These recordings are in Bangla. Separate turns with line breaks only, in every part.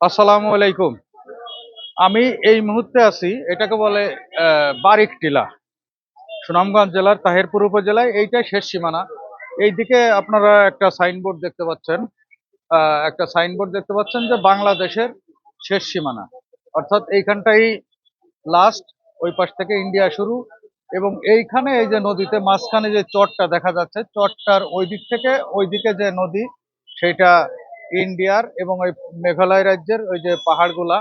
আসসালামু আলাইকুম। আমি এই মুহূর্তে আছি, এটাকে বলে বারিক টিলা সুনামগঞ্জ জেলার তাহিরপুর উপজেলায়, এইটাই শেষ সীমানা। এইদিকে আপনারা একটা সাইনবোর্ড দেখতে পাচ্ছেন একটা সাইনবোর্ড দেখতে পাচ্ছেন যে বাংলাদেশের শেষ সীমানা। অর্থাৎ এইখানটাই লাস্ট ওই পাশ থেকে ইন্ডিয়া শুরু। এবং এইখানে এই যে নদীতে মাঝখানে যে চরটা দেখা যাচ্ছে, চরটার ওই দিক থেকে ওই দিকে যে নদী সেটা ইন্ডিয়ার এবং ওই মেঘালয় রাজ্যের ওই যে পাহাড়গুলা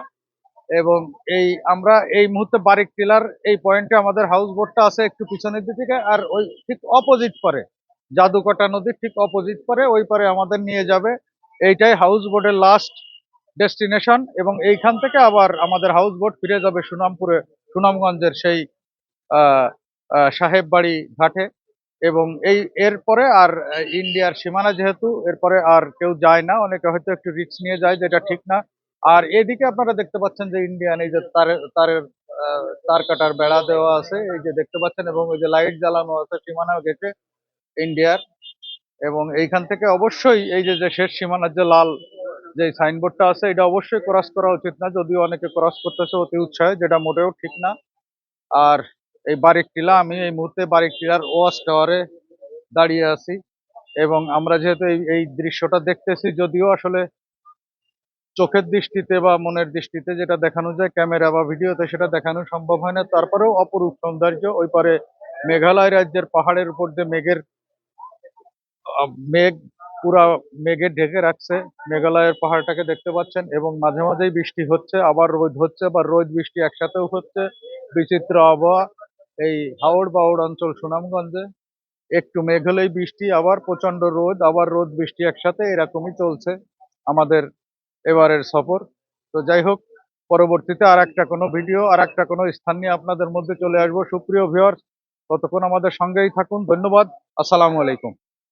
এবং এই আমরা এই মুহূর্তে বারিক টিলার এই পয়েন্টে আমাদের হাউস বোটটা আছে একটু পিছনের দিকে আর ওই ঠিক অপোজিট পরে। জাদুকাটা নদীর ঠিক অপোজিট পরে, ওই পারে আমাদের নিয়ে যাবে। এইটাই হাউস বোটের লাস্ট ডেস্টিনেশন এবং এইখান থেকে আবার আমাদের হাউস বোট ফিরে যাবে সুনামপুরে, সুনামগঞ্জের সেই সাহেব বাড়ি ঘাটে। এবং এই, এরপরে আর ইন্ডিয়ার সীমানা যেহেতু, এরপরে আর কেউ যায় না, অনেকে হয়তো একটু রিস্ক নিয়ে যায় যেটা ঠিক না। আর এদিকে আপনারা দেখতে পাচ্ছেন যে ইন্ডিয়ান এই যে তারের তারের তার কাটার বেড়া দেওয়া আছে, এই যে দেখতে পাচ্ছেন, এবং এই যে লাইট জ্বালানো আছে সীমানা গেছে ইন্ডিয়ার এবং এইখান থেকে অবশ্যই এই যে যে শেষ সীমানার যে লাল যে সাইনবোর্ডটা আছে, এটা অবশ্যই ক্রস করা উচিত না, যদিও অনেকে ক্রস করতেছে অতি উৎসাহে, যেটা মোটেও ঠিক না। আর এই বারিক টিলা, আমি এই মুহূর্তে বারিক টিলার ওয়াশ টাওয়ারে দাঁড়িয়ে আছি এবং আমরা যেহেতু এই এই দৃশ্যটা দেখতেছি, যদিও আসলে চোখের দৃষ্টিতে বা মনের দৃষ্টিতে যেটা দেখানো যায়, ক্যামেরা বা ভিডিওতে সেটা দেখানো সম্ভব হয় না। তারপরেও অপরূপ সৌন্দর্য, ওই পারে মেঘালয় রাজ্যের পাহাড়ের উপর দিয়ে মেঘের মেঘ পুরা মেঘে ঢেকে রাখছে, মেঘালয়ের পাহাড়টাকে দেখতে পাচ্ছেন এবং মাঝে মাঝেই বৃষ্টি হচ্ছে, আবার রোদ হচ্ছে, আবার রোদ বৃষ্টি একসাথেও হচ্ছে। বিচিত্র আবহাওয়া এই হাওড় বাওড় অঞ্চল সুনামগঞ্জে। একটু মেঘলেই বৃষ্টি, আবার প্রচণ্ড রোদ, আবার রোদ, বৃষ্টি একসাথে, এরকমই চলছে আমাদের এবারের সফর। তো যাই হোক, পরবর্তীতে আর একটা কোনো ভিডিও আর একটা কোনো স্থান নিয়ে আপনাদের মধ্যে চলে আসব। সুপ্রিয় ভিওর্স ততক্ষণ আমাদের সঙ্গেই থাকুন। ধন্যবাদ। আসসালামু আলাইকুম।